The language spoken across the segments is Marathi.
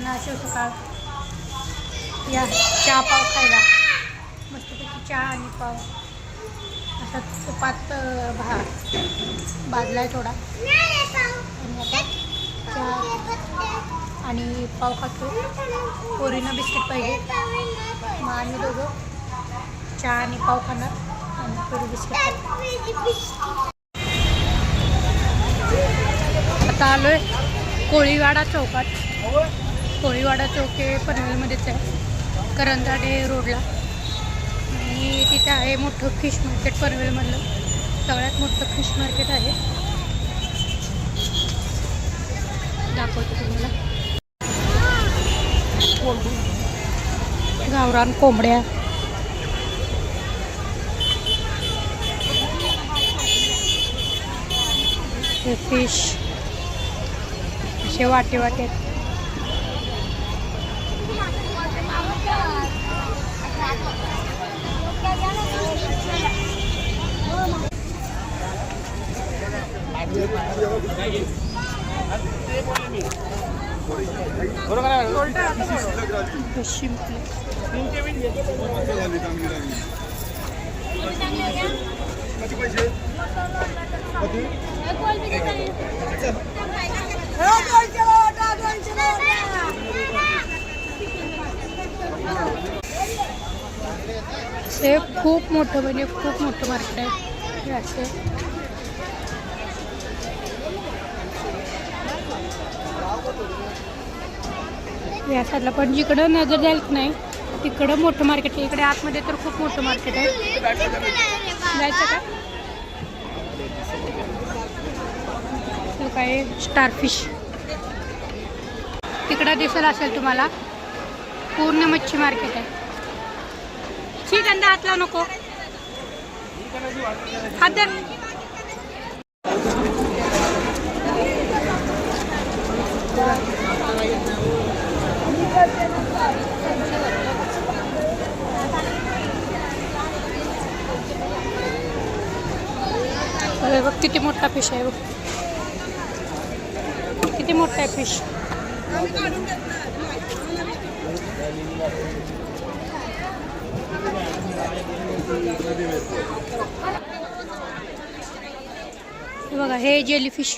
त्यांना असे सकाळ या चहा पाव खायला. मस्तपैकी चहा आणि पाव. असा तुपात भा भाजला आहे थोडा चहा आणि पाव खातो. पोरीनं बिस्किट पाहिजे. मग आम्ही दोघं चहा आणि पाव खाणार आणि पोरी बिस्किट आता आलो आहे कोळीवाडा चौकात. कोळीवाडा चौक हे पनवेलमध्येच आहे. करंजाडे रोडला. आणि तिथे आहे मोठं फिश मार्केट पनवेलमधलं. सगळ्यात मोठं फिश मार्केट आहे. दाखवतो तुम्हाला. गावरान कोंबड्या. फिश. असे वाटे वाटे हे खूप मोठं म्हणजे खूप मोठं मार्केट आहे. या साईडला. पण जिकडं नजर जाईल नाही तिकडं मोठं मार्केट आहे. इकडे आतमध्ये तर खूप मोठं मार्केट आहे. जायचं का? काय स्टारफिश तिकडं दिसेल असेल तुम्हाला. पूर्ण मच्छी मार्केट आहे. ठीक आहे हातला नको. हात अरे बघ किती मोठा फिश आहे बघ. किती मोठा आहे फिश बघा हे जेली फिश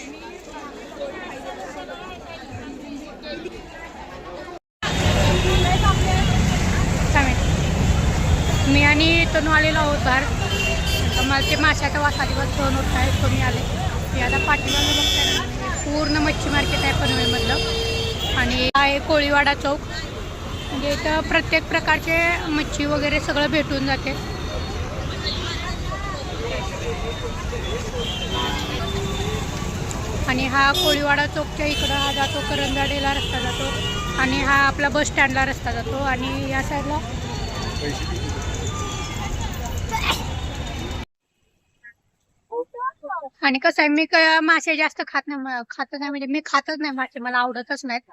मी आणि तनू आलेलो आहोत बाहेर. तर मला ते माशाचा वासा दिवस सहन होत आहे कमी आले. मी आता पाठीमागे बघताय ना, पूर्ण मच्छी मार्केट आहे पनवेलमधलं. आणि आहे कोळीवाडा चौक. म्हणजे इथं प्रत्येक प्रकारचे मच्छी वगैरे सगळं भेटून जाते. आणि हा कोळीवाडा चौकच्या इकडं हा जातो करंजाडेला रस्ता जातो. आणि हा आपला बस स्टँडला रस्ता जातो. आणि या साईडला आणि कसं आहे मी मासे जास्त खात नाही म- खातच नाही म्हणजे मी खातच नाही मासे मला आवडतच नाहीत.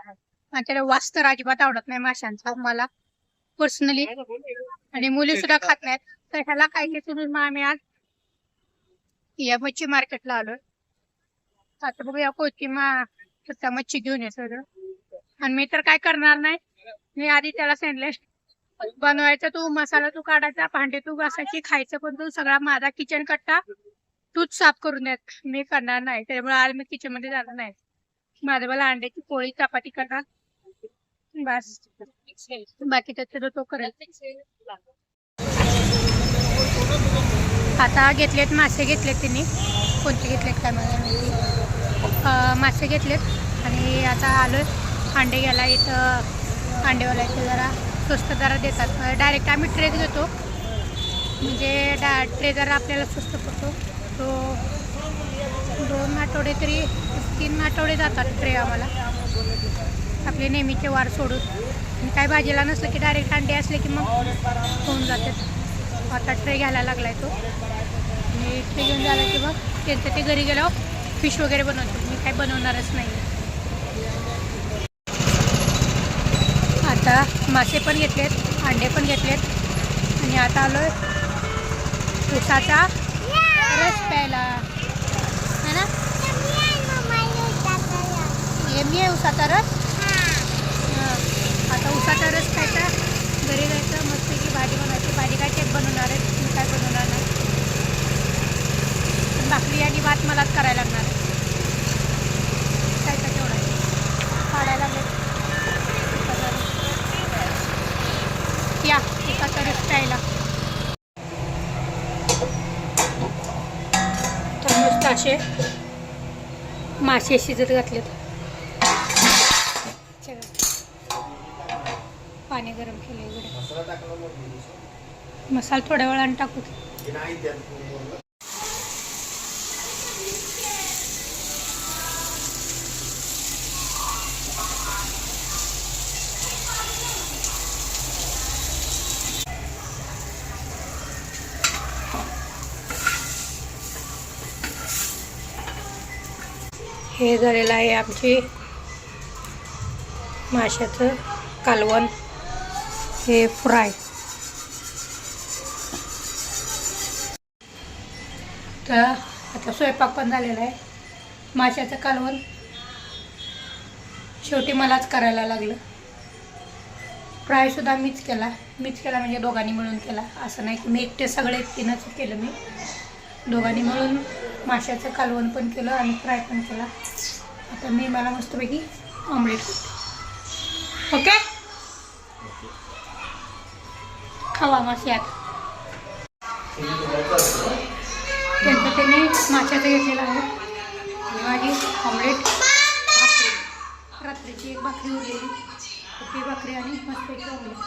आणि त्याला वास तर अजिबात आवडत नाही माशांचा मला पर्सनली आणि मुली सुद्धा खात नाहीत. तर ह्याला काय की तुम्ही मग आम्ही आज या मच्छी मार्केटला आलोय. आता बघूया कोची मा सुद्धा मच्छी घेऊन ये सगळं. आणि मी तर काय करणार नाही मी आधी त्याला सांगितले बनवायचा तू मसाला तू काढायचा भांडे तू घासायची खायचं पण तू सगळा माझा किचन कट्टा. तूच साफ करून देत. मी करणार नाही. त्यामुळे आज मी किचनमध्ये जाणार नाही. माझ्या मला अंड्याची पोळी चपाती करणार. बस. बाकी त्याचं तो करेल. आता घेतलेत मासे घेतलेत तिने. कोणते घेतलेत काय मला माहिती मासे घेतलेत. आणि आता आलो अंडे घ्यायला. इथं अंडेवाला इथं जरा स्वस्त दरात देतात. डायरेक्ट आम्ही ट्रेक देतो म्हणजे डा ट्रे जरा आपल्याला स्वस्त पडतो. तो दोन आठवडे तरी तीन आठवडे जातात ट्रे आम्हाला. आपले नेहमीचे वार सोडून. आणि काय भाजीला नसलं की डायरेक्ट अंडे असले की मग होऊन जातात. आता ट्रे घ्यायला लागलाय तो. आणि ट्रे घेऊन झाला की मग त्यांचं ते घरी गेल्यावर फिश वगैरे बनवतो. मी काय बनवणारच नाही. आता मासे पण घेतलेत अंडे पण घेतलेत. आणि आता आलोय उसाचा रस प्यायला. है ना? एम आहे उसाचा रस. आता उसाचा रस खायचा. घरी जायचं मस्त की भाजी बनवायची. भाजी काय तेच बनवणार आहे? मी काय बनवणार नाही भाकरी आणि भात मलाच करायला लागणार आहे. खायचा तेवढा. काढायला लागले. या उसाचा रस प्यायला. मासे. मासे शिजत घातलेत. पाणी गरम केलं मसाला थोड्या वेळाने टाकू. हे झालेलं आहे आमची माशाचं कालवण. हे फ्राय. तर आता स्वयंपाक पण झालेला आहे. माशाचं कालवण. शेवटी मलाच करायला लागलं. फ्रायसुद्धा मीच केला. मीच केला म्हणजे दोघांनी मिळून केला. असं नाही की मी एकटे सगळे एकटीनंच केलं मी. दोघांनी मिळून माशाचं कालवण पण केलं आणि फ्राय पण केला. आता मी मला मस्तपैकी ऑमलेट करते. ओके खावा माश्यात. त्यांचं त्याने माशाचं घेतलेलं आहे. आणि माझी ऑमलेट भाकरी. रात्रीची एक भाकरी उरलेली. ती भाकरी आणि मस्तपैकी ऑमलेट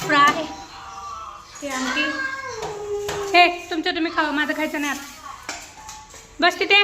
फ्राय ते आणखी. हे तुमचं तुम्ही खावा माझं खायचं नाही आता. बस तिथे